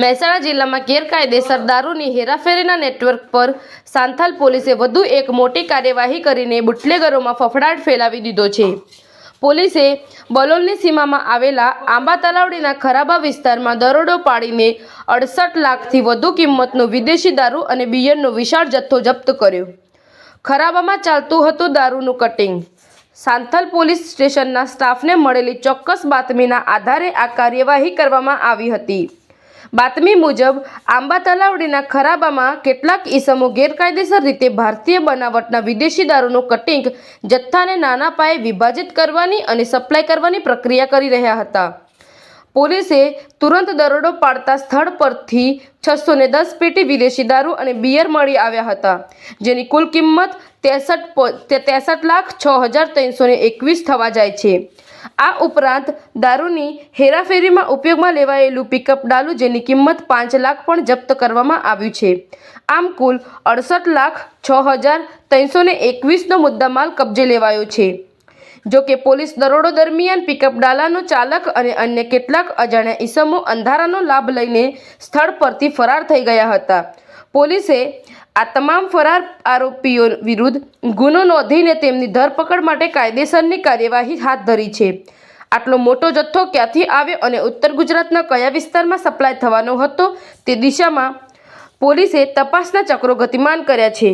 મહેસાણા જિલ્લામાં ગેરકાયદેસર દારૂની હેરાફેરીના નેટવર્ક પર સાંથાલ પોલીસે વધુ એક મોટી કાર્યવાહી કરીને બુટલેગરોમાં ફફડાટ ફેલાવી દીધો છે. પોલીસે બલોલની સીમામાં આવેલા આંબા તલાવડીના ખરાબા વિસ્તારમાં દરોડો પાડીને અડસઠ લાખથી વધુ કિંમતનો વિદેશી દારૂ અને બિયરનો વિશાળ જથ્થો જપ્ત કર્યો. ખરાબામાં ચાલતું હતું દારૂનું કટિંગ. સાંથલ પોલીસ સ્ટેશનના સ્ટાફને મળેલી ચોક્કસ બાતમીના આધારે આ કાર્યવાહી કરવામાં આવી હતી. બાતમી મુજબ, આંબા તલાવડીના ખરાબામાં કેટલાક ઈસમો ગેરકાયદેસર રીતે ભારતીય બનાવટના વિદેશી દારૂનું કટિંગ જથ્થાને નાના પાયે વિભાજિત કરવાની અને સપ્લાય કરવાની પ્રક્રિયા કરી રહ્યા હતા. પોલીસે તુરંત દરોડો પાડતા સ્થળ પરથી છસો ને દસ પેટી વિદેશી દારૂ અને બિયર મળી આવ્યા હતા, જેની કુલ કિંમત ત્રેસઠ ત્રેસઠ લાખ છ હજાર ત્રણસો એકવીસ થવા જાય છે. આ ઉપરાંત દારૂની હેરાફેરીમાં ઉપયોગમાં લેવાયેલું પિકઅપ ડાલુ જેની કિંમત પાંચ લાખ પણ જપ્ત કરવામાં આવ્યું છે. આમ કુલ અડસઠ લાખ છ હજાર ત્રણસો ને એકવીસનો મુદ્દામાલ કબજે લેવાયો છે. જો કે પોલીસ દરોડો દરમિયાન પિકઅપ ડાલાનો ચાલક અને અન્ય કેટલાક અજાણ્યા ઈસમો અંધારાનો લાભ લઈને સ્થળ પરથી ફરાર થઈ ગયા હતા. પોલીસે આ તમામ ફરાર આરોપીઓ વિરુદ્ધ ગુનો નોંધીને તેમની ધરપકડ માટે કાયદેસરની કાર્યવાહી હાથ ધરી છે. આટલો મોટો જથ્થો ક્યાંથી આવ્યો અને ઉત્તર ગુજરાતના કયા વિસ્તારમાં સપ્લાય થવાનો હતો તે દિશામાં પોલીસે તપાસના ચક્રો ગતિમાન કર્યા છે.